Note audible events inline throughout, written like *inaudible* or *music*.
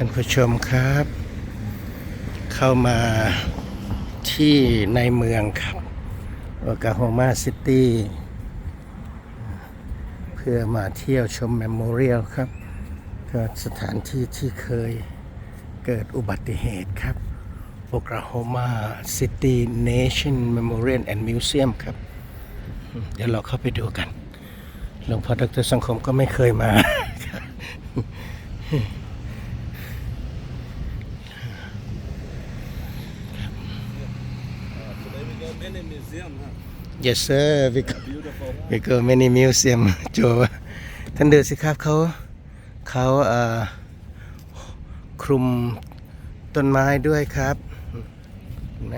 ท่านผู้ชมครับ เข้ามาที่ในเมืองครับโอกาโฮมาซิตี้เพื่อมาเที่ยวชมเมมโมเรียลครับก็สถานที่ที่เคยเกิดอุบัติเหตุครับโอกาโฮมาซิตี้เนชั่นเมมโมเรียลแอนด์มิวเซียมครับ เดี๋ยวเราเข้าไปดูกันหลวงพ่อดรสังคมก็ไม่เคยมา we go many museum, huh? Yes sir we go we go many museum โจท่านดูสิครับเขาเขาคลุมต้นไม้ด้วยครับเห็นไหม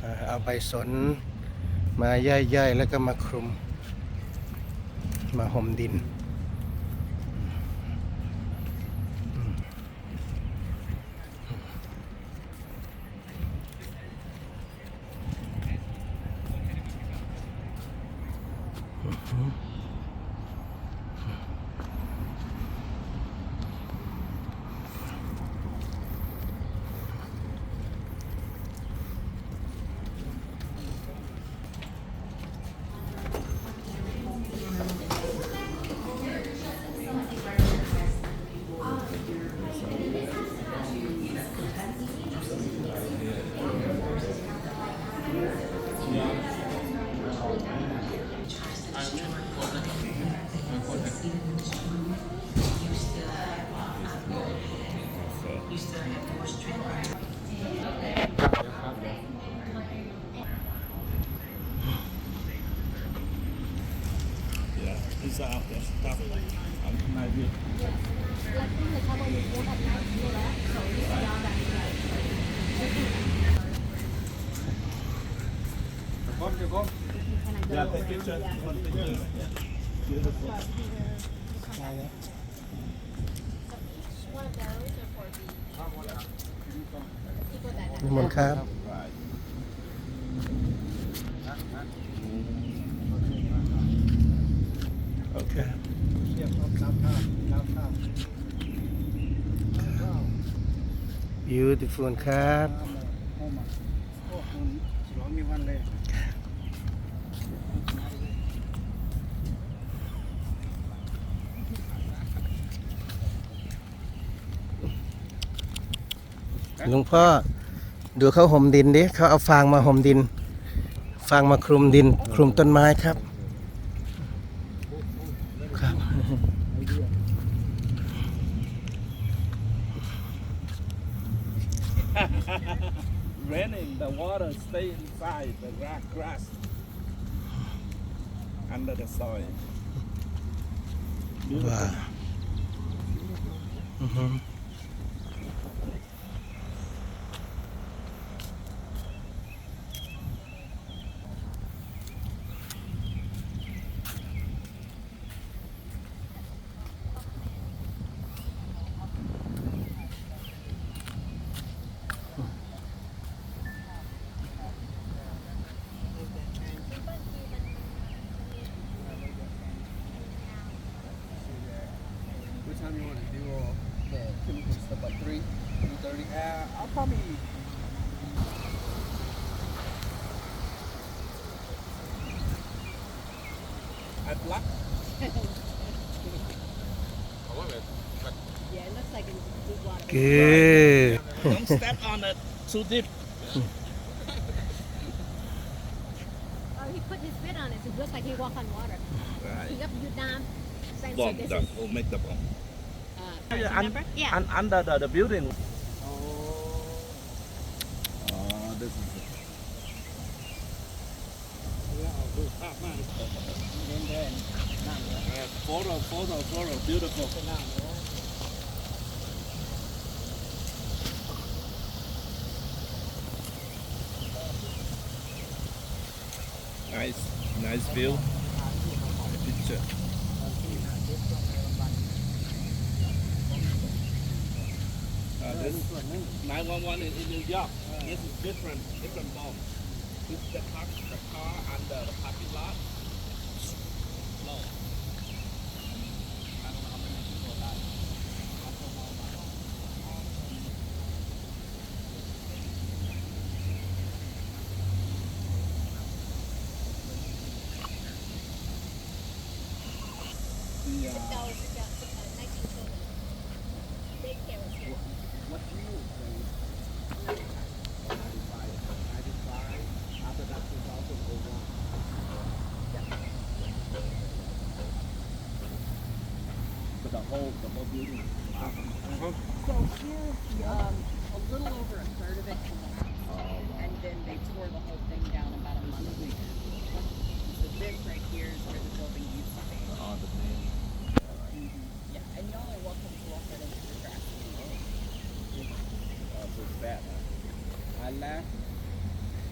เอ่อเอาใบสนมาย่อยๆแล้วก็มาคลุม มาห่มดิน these are out there stuff. I'm not really. Come, you come. Yeah, take picture. One picture. Beautiful. นิมนต์ครับ Right. โอเค beautiful ครับ หลวงพ่อดูเขาห่มดินดิเขาเอาฟางมาห่มดิน ฟางมาคลุมดิน คลุมต้นไม้ครับ ครับ *laughs* Raining, the water stay inside the grass, grass under the soil. Beautiful. Wow. Mm-hmm. Time you want to do all the chemical stuff? Like three, three thirty. Uh, I'll probably at luck. Yeah, it looks like it's deep water. คือ Don't *laughs* step on it too deep. Oh, he put his feet on it, so it looks like he walk on water. Right. He up, you down. Same Bomb so this that is, will make the bomb. uh, Yeah, remember? Yeah. And under the, the building. Oh. Oh, this is it. เด่นๆนั่งเลย Uh, photo, photo, photo, beautiful. นั่งเลย Nice, nice view. Picture. 911 in, New York. Uh, this is different, different bomb. This is the car, the car and the, parking lot. No. The, the So um, a little over a third of it and then they tore the whole thing down about a month later. So this right here is where the building used to be. Oh, the. Mm -hmm. Yeah, and y'all Bad. I left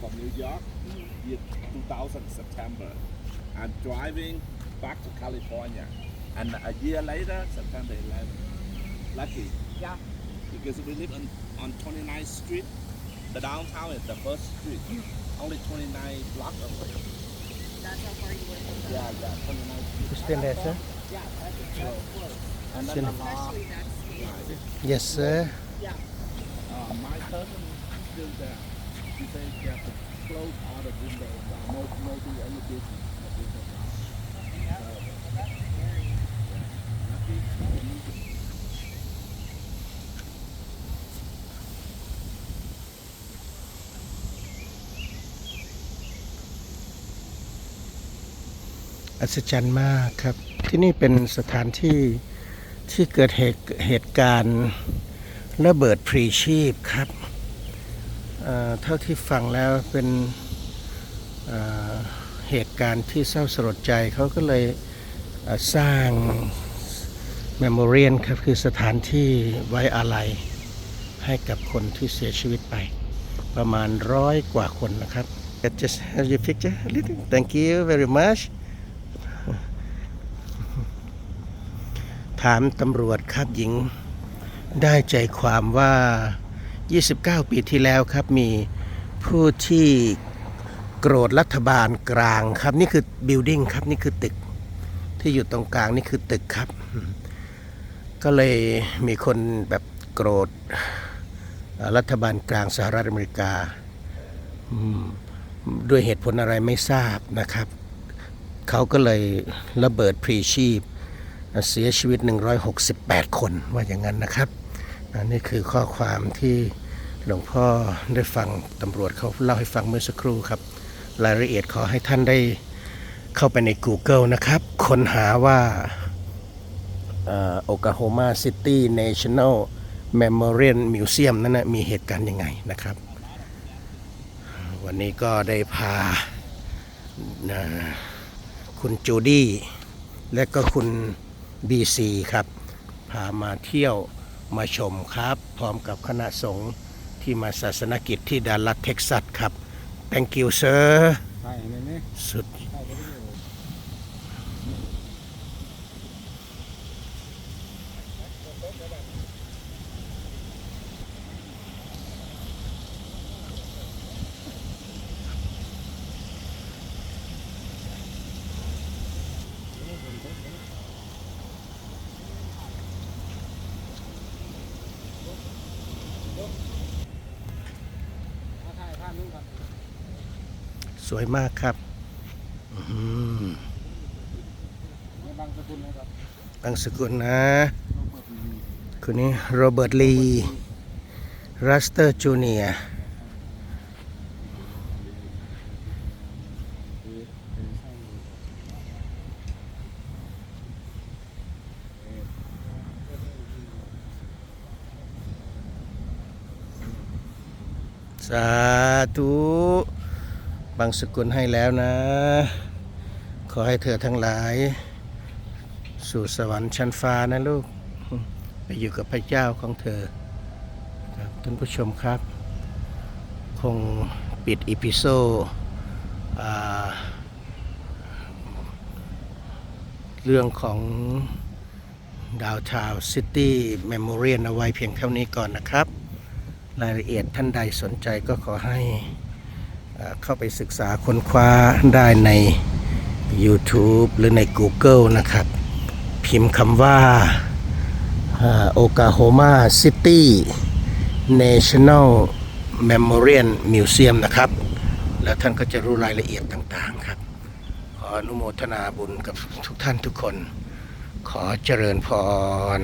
from New York in 2000 September. I'm driving back to California, and a year later, September 11. Lucky. Yeah. Because we live on, on 29th Street. The downtown is the first street. Only 29 blocks away. That's how far you were. Yeah, yeah, 29th Street. You stay there, sir? Yeah, that's, that's close. And then Sure. the law. Especially that stage. yes sir Yeah. My cousin is still there. She said she has to close all the windows. Uh, no, no do any business. Uh, อัศจรรย์มากครับ ที่นี่เป็นสถานที่ที่เกิดเหตุเหตุการณ์ ระเบิดพรีชีพครับเท่าที่ฟังแล้วเป็นเหตุการณ์ที่เศร้าสลดใจเขาก็เลยสร้างเมมโมเรียนครับ คือสถานที่ไว้อาลัยให้กับคนที่เสียชีวิตไป ประมาณร้อยกว่าคนนะครับ Just have your picture a little thank you very much ถามตำรวจครับหญิง ได้ใจความว่า 29 ปีที่แล้วครับมีผู้ที่โกรธรัฐบาลกลางครับ นี่คือ building ครับ นี่คือตึกที่อยู่ตรงกลางนี่คือตึกครับ ก็เลยมีคนแบบโกรธรัฐบาลกลางสหรัฐอเมริกา ด้วยเหตุผลอะไรไม่ทราบนะครับ เขาก็เลยระเบิดพรีชีพ เสียชีวิต 168 คนว่าอย่างนั้นนะครับ อันนี่คือข้อความที่หลวงพ่อได้ฟังตำรวจเขาเล่าให้ฟังเมื่อสักครู่ครับ รายละเอียดขอให้ท่านได้เข้าไปใน Google นะครับ ค้นหาว่าโอกาโฮมาซิตี้เนชั่นแนลเมมโมเรียลมิวเซียมนั้นนะมีเหตุการณ์ยังไงนะครับ วันนี้ก็ได้พาคุณจูดี้และก็คุณ BC ครับ พามาเที่ยว มาชมครับ พร้อมกับคณะสงฆ์ที่มาศาสนกิจที่ดัลลัสเท็กซัสครับ thank you sir สุด สวยมากครับอื้อหือบางสกุลนะ คนนี้โรเบิร์ตลีรัสเตอร์จูเนียสาธุ บางสกุลให้แล้วนะ ขอให้เธอทั้งหลาย สู่สวรรค์ชั้นฟ้านะลูก ไปอยู่กับพระเจ้าของเธอครับท่านผู้ชมครับ คงปิดอีพิโซ่เรื่องของดาวทาวซิตี้เมมโมเรียนเอาไว้เพียงเท่านี้ก่อนนะครับ รายละเอียดท่านใดสนใจก็ขอให้ เข้าไปศึกษาค้นคว้าได้ใน YouTube หรือใน Google นะครับ พิมพ์คำว่าโอกาโฮมาซิตี้ National Memorial Museum นะครับ แล้วท่านก็จะรู้รายละเอียดต่างๆครับ ขออนุโมทนาบุญกับทุกท่านทุกคน ขอเจริญพร